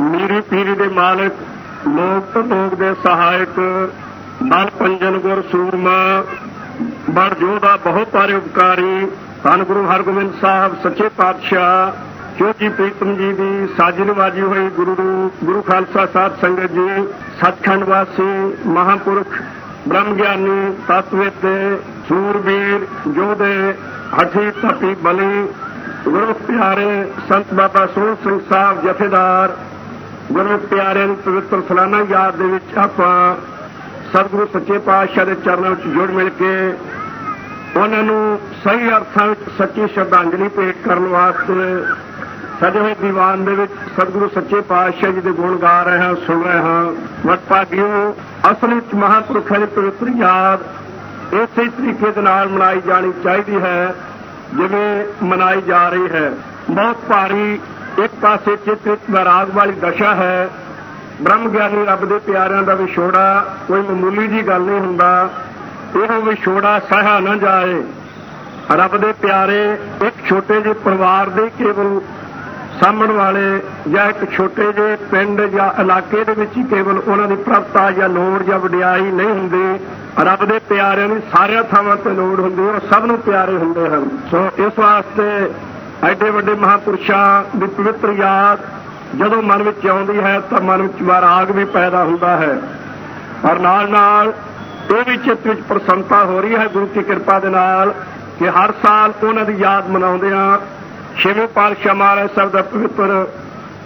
ਮੀਰੀ ਪੀਰੀ ਦੇ ਮਾਲਕ, ਲੋਕ ਲੋਕ ਦੇ ਸਹਾਇਕ, ਬਲ ਪੰਜਨ ਗੁਰ ਸੂਰਮਾ ਬੜ ਜੋਧਾ ਬਹੁਤ ਸਾਰੇ ਉਪਕਾਰੀ, ਧੰਨ ਗੁਰੂ ਹਰਗੋਬਿੰਦ ਸਾਹਿਬ, ਸੱਚੇ ਪਾਤਸ਼ਾਹ, ਜੋਤੀ ਪ੍ਰੀਤਮ ਜੀ ਦੀ ਸਾਜਨ ਵਾਜੀ ਹੋਈ ਗੁਰੂ ਰੂਪ ਗੁਰੂ ਖਾਲਸਾ ਸਾਹਿਬ ਸੰਗਤ ਜੀ ਸਤਖੰਡ ਵਾਸੀ, ਮਹਾਪੁਰਖ, ਬ੍ਰਹਮ ਗਿਆਨੀ ਤਤਵਿਦ ਸੂਰਬੀਰ, ਜੋਧੇ ਹਠੀ ਤਪੀ ਬਲੀ, ਗੁਰੂ ਪਿਆਰੇ ਸੰਤ ਬਾਬਾ ਸੋਹਣ ਸਿੰਘ ਸਾਹਿਬ ਜਥੇਦਾਰ ਗੁਰੂ ਪਿਆਰਿਆਂ ਨੂੰ ਪਵਿੱਤਰ ਸਲਾਨਾ ਯਾਦ ਦੇ ਵਿੱਚ ਆਪਾਂ ਸਤਿਗੁਰੂ ਸੱਚੇ ਪਾਤਸ਼ਾਹ ਦੇ ਚਰਨਾਂ ਵਿੱਚ ਜੁੜ ਮਿਲ ਕੇ ਉਹਨਾਂ ਨੂੰ ਸਹੀ ਅਰਥਾਂ ਵਿੱਚ ਸੱਚੀ ਸ਼ਰਧਾਂਜਲੀ ਭੇਟ ਕਰਨ ਵਾਸਤੇ ਸਜੇ ਹੋਏ ਦੀਵਾਨ ਦੇ ਵਿੱਚ ਸਤਿਗੁਰੂ ਸੱਚੇ ਪਾਤਸ਼ਾਹ ਜੀ ਦੇ ਗੁਣ ਗਾ ਰਹੇ ਹਾਂ, ਸੁਣ ਰਹੇ ਹਾਂ। ਵਟਪਾਗਿਓ ਅਸਲ ਵਿੱਚ ਮਹਾਂਪੁਰਖਾਂ ਦੀ ਪਵਿੱਤਰ ਯਾਦ ਇਸੇ ਤਰੀਕੇ ਦੇ ਨਾਲ ਮਨਾਈ ਜਾਣੀ ਚਾਹੀਦੀ ਹੈ, ਜਿਵੇਂ ਮਨਾਈ ਜਾ ਰਹੀ ਹੈ। ਬਹੁਤ ਭਾਰੀ ਪਾਸੇ ਚਿੱਤ ਵਿੱਚ ਵਿਰਾਗ ਵਾਲੀ ਦਸ਼ਾ ਹੈ। ਬ੍ਰਹਮ ਗਿਆਨੀ ਰੱਬ ਦੇ ਪਿਆਰਿਆਂ ਦਾ ਵਿਛੋੜਾ ਕੋਈ ਮਾਮੂਲੀ ਜੀ ਗੱਲ ਨਹੀਂ ਹੁੰਦਾ। ਇਹ ਵਿਛੋੜਾ ਸਹਾ ਨਾ ਜਾਏ। ਰੱਬ ਦੇ ਪਿਆਰੇ ਇੱਕ ਛੋਟੇ ਜਿਹੇ ਪਰਿਵਾਰ ਦੇ ਕੇਵਲ ਸਾਂਭਣ ਵਾਲੇ ਜਾਂ ਇੱਕ ਛੋਟੇ ਜਿਹੇ ਪਿੰਡ ਜਾਂ ਇਲਾਕੇ ਦੇ ਵਿੱਚ ਹੀ ਕੇਵਲ ਉਹਨਾਂ ਦੀ ਪ੍ਰਭਤਾ ਜਾਂ ਲੋੜ ਜਾਂ ਵਡਿਆਈ ਨਹੀਂ ਹੁੰਦੀ। ਰੱਬ ਦੇ ਪਿਆਰਿਆਂ ਦੀ ਸਾਰਿਆਂ ਥਾਵਾਂ ਤੇ ਲੋੜ ਹੁੰਦੀ ਉਹ ਸਭ ਨੂੰ ਪਿਆਰੇ ਹੁੰਦੇ ਹਨ। ਸੋ ਇਸ ਵਾਸਤੇ ਐਡੇ ਵੱਡੇ ਮਹਾਪੁਰਸ਼ਾਂ ਦੀ ਪਵਿੱਤਰ ਯਾਦ ਜਦੋਂ ਮਨ ਵਿੱਚ ਆਉਂਦੀ ਹੈ ਤਾਂ ਮਨ ਵਿੱਚ ਵਿਰਾਗ ਵੀ ਪੈਦਾ ਹੁੰਦਾ ਹੈ। ਔਰ ਨਾਲ ਨਾਲ ਇਹ ਵੀ ਚਿੱਤ ਵਿੱਚ ਪ੍ਰਸੰਨਤਾ ਹੋ ਰਹੀ ਹੈ, ਗੁਰੂ ਦੀ ਕਿਰਪਾ ਦੇ ਨਾਲ ਕਿ ਹਰ ਸਾਲ ਉਹਨਾਂ ਦੀ ਯਾਦ ਮਨਾਉਂਦੇ ਆ ਛੇਵੇਂ ਪਾਤਸ਼ਾਹ ਮਹਾਰਾਜ ਸਾਹਿਬ ਦਾ ਪਵਿੱਤਰ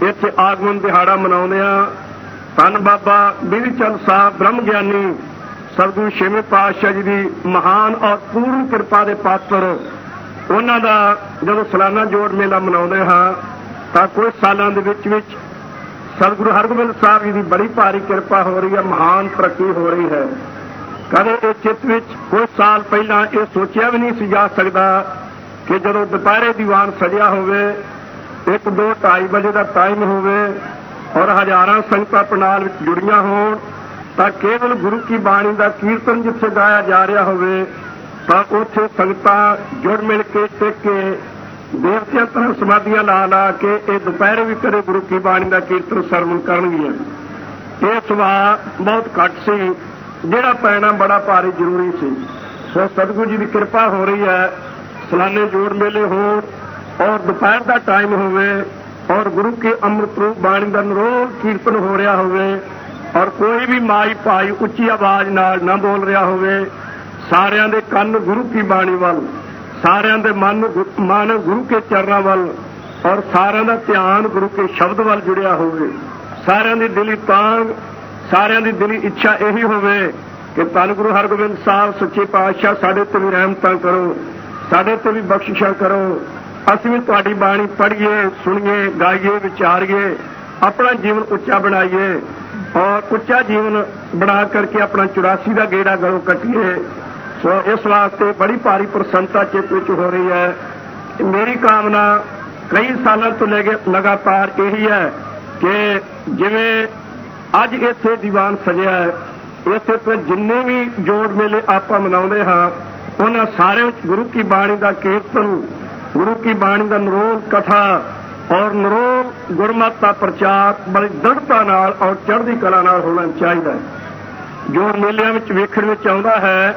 ਇੱਥੇ ਆਗਮਨ ਦਿਹਾੜਾ ਮਨਾਉਂਦੇ ਆ ਧੰਨ ਬਾਬਾ ਬਿਧੀ ਚੰਦ ਸਾਹਿਬ ਬ੍ਰਹਮ ਗਿਆਨੀ ਸਤਿਗੁਰੂ ਛੇਵੇਂ ਪਾਤਸ਼ਾਹ ਜੀ ਦੀ ਮਹਾਨ ਔਰ ਪੂਰਨ ਕਿਰਪਾ ਦੇ ਪਾਤਰ ਉਹਨਾਂ ਦਾ ਜਦੋਂ ਸਾਲਾਨਾ ਜੋੜ ਮੇਲਾ ਮਨਾਉਂਦੇ ਹਾਂ, ਤਾਂ ਕੁਝ ਸਾਲਾਂ ਦੇ ਵਿੱਚ ਵਿੱਚ ਸਤਿਗੁਰੂ ਹਰਗੋਬਿੰਦ ਸਾਹਿਬ ਜੀ ਦੀ ਬੜੀ ਭਾਰੀ ਕਿਰਪਾ ਹੋ ਰਹੀ ਹੈ, ਮਹਾਨ ਤਰੱਕੀ ਹੋ ਰਹੀ ਹੈ। ਕਦੇ ਇਹ ਚਿੱਤ ਵਿੱਚ ਕੁਝ ਸਾਲ ਪਹਿਲਾਂ ਇਹ ਸੋਚਿਆ ਵੀ ਨਹੀਂ ਸੀ ਜਾ ਸਕਦਾ ਕਿ ਜਦੋਂ ਦੁਪਹਿਰੇ ਦੀਵਾਨ ਸਜਿਆ ਹੋਵੇ 1 2 2:30 ਵਜੇ ਦਾ ਟਾਈਮ ਹੋਵੇ ਔਰ ਹਜ਼ਾਰਾਂ ਸੰਗਤਾਂ ਪੰਡਾਲ ਵਿੱਚ ਜੁੜੀਆਂ ਹੋਣ, ਤਾਂ ਕੇਵਲ ਗੁਰੂ ਕੀ ਬਾਣੀ ਦਾ ਕੀਰਤਨ ਜਿੱਥੇ ਗਾਇਆ ਜਾ ਰਿਹਾ ਹੋਵੇ, ਤਾਂ ਉੱਥੇ ਸੰਗਤਾਂ ਜੁੜ ਮਿਲ ਕੇ ਟਿਕ ਕੇ ਦੇਵਤਿਆਂ ਤਰ੍ਹਾਂ ਸਮਾਧੀਆਂ ਲਾ ਲਾ ਕੇ ਇਹ ਦੁਪਹਿਰੇ ਵੀ ਕਦੇ ਗੁਰੂ ਕੀ ਬਾਣੀ ਦਾ ਕੀਰਤਨ ਸਰਵਣ ਕਰਨਗੀਆਂ। ਇਹ ਸੁਭਾਅ ਬਹੁਤ ਘੱਟ ਸੀ, ਜਿਹੜਾ ਪੈਣਾ ਬੜਾ ਭਾਰੀ ਜ਼ਰੂਰੀ ਸੀ। ਸੋ ਸਤਿਗੁਰੂ ਜੀ ਦੀ ਕਿਰਪਾ ਹੋ ਰਹੀ ਹੈ, ਸਲਾਨੇ ਜੋੜ ਮੇਲੇ ਹੋਣ ਔਰ ਦੁਪਹਿਰ ਦਾ ਟਾਈਮ ਹੋਵੇ ਔਰ ਗੁਰੂ ਕੇ ਅੰਮ੍ਰਿਤ ਰੂਪ ਬਾਣੀ ਦਾ ਨਿਰੋਲ ਕੀਰਤਨ ਹੋ ਰਿਹਾ ਹੋਵੇ ਔਰ ਕੋਈ ਵੀ ਮਾਈ ਭਾਈ ਉੱਚੀ ਆਵਾਜ਼ ਨਾਲ ਨਾ ਬੋਲ ਰਿਹਾ ਹੋਵੇ, ਸਾਰਿਆਂ ਦੇ ਕੰਨ ਗੁਰੂ ਕੀ ਬਾਣੀ ਵੱਲ ਸਾਰਿਆਂ ਦੇ ਮਨ ਮਨ ਗੁਰੂ ਕੇ ਚਰਨਾਂ ਵੱਲ ਔਰ ਸਾਰਿਆਂ ਦਾ ਧਿਆਨ ਗੁਰੂ ਕੇ ਸ਼ਬਦ ਵੱਲ ਜੁੜਿਆ ਹੋਵੇ। ਸਾਰਿਆਂ ਦੀ ਦਿਲੀ ਤਾਂਗ ਸਾਰਿਆਂ ਦੀ ਦਿਲੀ ਇੱਛਾ ਇਹੀ ਹੋਵੇ ਕਿ ਧੰਨ ਗੁਰੂ ਹਰਗੋਬਿੰਦ ਸਾਹਿਬ, ਸੱਚੇ ਪਾਤਸ਼ਾਹ ਸਾਡੇ ਤੇ ਵੀ ਰਹਿਮਤਾਂ ਕਰੋ, ਸਾਡੇ ਤੇ ਵੀ ਬਖਸ਼ਿਸ਼ਾਂ ਕਰੋ। ਅਸੀਂ ਵੀ ਤੁਹਾਡੀ ਬਾਣੀ ਪੜ੍ਹੀਏ, ਸੁਣੀਏ, ਗਾਈਏ, ਵਿਚਾਰੀਏ, ਆਪਣਾ ਜੀਵਨ ਉੱਚਾ ਬਣਾਈਏ ਔਰ ਉੱਚਾ ਜੀਵਨ ਬਣਾ ਕਰਕੇ ਆਪਣਾ 84 ਦਾ ਗੇੜਾ ਗਲੋਂ ਕੱਟੀਏ। ਸੋ ਇਸ ਵਾਸਤੇ ਬੜੀ ਭਾਰੀ ਪ੍ਰਸੰਨਤਾ ਚਿੱਤ ਵਿੱਚ ਹੋ ਰਹੀ ਹੈ। ਮੇਰੀ ਕਾਮਨਾ ਕਈ ਸਾਲਾਂ ਤੋਂ ਲੈ ਕੇ ਲਗਾਤਾਰ ਇਹੀ ਹੈ ਕਿ ਜਿਵੇਂ ਅੱਜ ਇੱਥੇ ਦੀਵਾਨ ਸਜਿਆ ਹੈ, ਇੱਥੇ ਤੇ ਜਿੰਨੇ ਵੀ ਜੋੜ ਮੇਲੇ ਆਪਾਂ ਮਨਾਉਂਦੇ ਹਾਂ, ਉਹਨਾਂ ਸਾਰਿਆਂ ਵਿੱਚ ਗੁਰੂ ਕੀ ਬਾਣੀ ਦਾ ਕੀਰਤਨ, ਗੁਰੂ ਕੀ ਬਾਣੀ ਦਾ ਨਿਰੋਲ ਕਥਾ ਔਰ ਨਿਰੋਲ ਗੁਰਮਤਿ ਦਾ ਪ੍ਰਚਾਰ ਬੜੀ ਦ੍ਰਿੜਤਾ ਨਾਲ ਔਰ ਚੜ੍ਹਦੀ ਕਲਾ ਨਾਲ ਹੋਣਾ ਚਾਹੀਦਾ ਹੈ। ਜੋ ਮੇਲਿਆਂ ਵਿੱਚ ਵੇਖਣ ਵਿੱਚ ਆਉਂਦਾ ਹੈ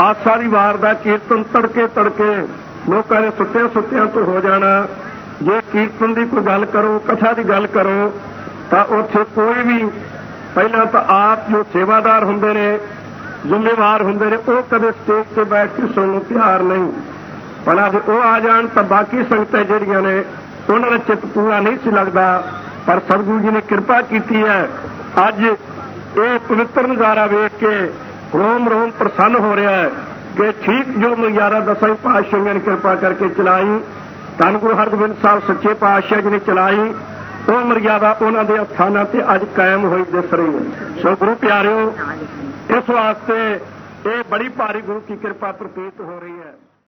ਆਸਾ ਦੀ ਵਾਰ ਦਾ ਕੀਰਤਨ ਤੜਕੇ ਤੜਕੇ, ਲੋਕਾਂ ਨੇ ਸੁੱਤਿਆਂ ਸੁੱਤਿਆਂ ਤੋਂ ਹੋ ਜਾਣਾ। ਜੇ ਕੀਰਤਨ ਦੀ ਕੋਈ ਗੱਲ ਕਰੋ, ਕਥਾ ਦੀ ਗੱਲ ਕਰੋ, ਤਾਂ ਉੱਥੇ ਕੋਈ ਵੀ, ਪਹਿਲਾਂ ਤਾਂ ਆਪ ਜੋ ਸੇਵਾਦਾਰ ਹੁੰਦੇ ਨੇ, ਜ਼ਿੰਮੇਵਾਰ ਹੁੰਦੇ ਨੇ, ਉਹ ਕਦੇ ਸਟੇਜ ਤੇ ਬੈਠ ਕੇ ਸੁਣਨ ਨੂੰ ਤਿਆਰ ਨਹੀਂ। ਭਲਾ ਜੇ ਉਹ ਆ ਜਾਣ ਤਾਂ ਬਾਕੀ ਸੰਗਤਾਂ ਜਿਹੜੀਆਂ ਨੇ, ਉਹਨਾਂ ਦਾ ਚਿੱਤ ਪੂਰਾ ਨਹੀਂ ਸੀ ਲੱਗਦਾ। ਪਰ ਸਤਿਗੁਰੂ ਜੀ ਨੇ ਕਿਰਪਾ ਕੀਤੀ ਹੈ। ਅੱਜ ਇਹ ਪਵਿੱਤਰ ਨਜ਼ਾਰਾ ਵੇਖ ਕੇ ਰੋਮ ਰੋਮ ਪ੍ਰਸੰਨ ਹੋ ਰਿਹਾ ਹੈ ਕਿ ਠੀਕ ਜੋ ਮਰਿਆਦਾ ਦਸਾਂ ਪਾਤਸ਼ਾਹਾਂ ਨੇ ਕਿਰਪਾ ਕਰਕੇ ਚਲਾਈ, ਧੰਨ ਗੁਰੂ ਹਰਗੋਬਿੰਦ ਸਾਹਿਬ ਸੱਚੇ ਪਾਤਸ਼ਾਹ ਜੀ ਨੇ ਚਲਾਈ, ਉਹ ਮਰਿਆਦਾ ਉਹਨਾਂ ਦੇ ਅਸਥਾਨਾਂ ਤੇ ਅੱਜ ਕਾਇਮ ਹੋਈ ਦਿਸ ਰਹੀ ਹੈ। ਸੋ ਗੁਰੂ ਪਿਆਰਿਓ, ਇਸ ਵਾਸਤੇ ਇਹ ਬੜੀ ਭਾਰੀ ਗੁਰੂ ਕੀ ਕਿਰਪਾ ਪ੍ਰਤੀਤ ਹੋ ਰਹੀ ਹੈ।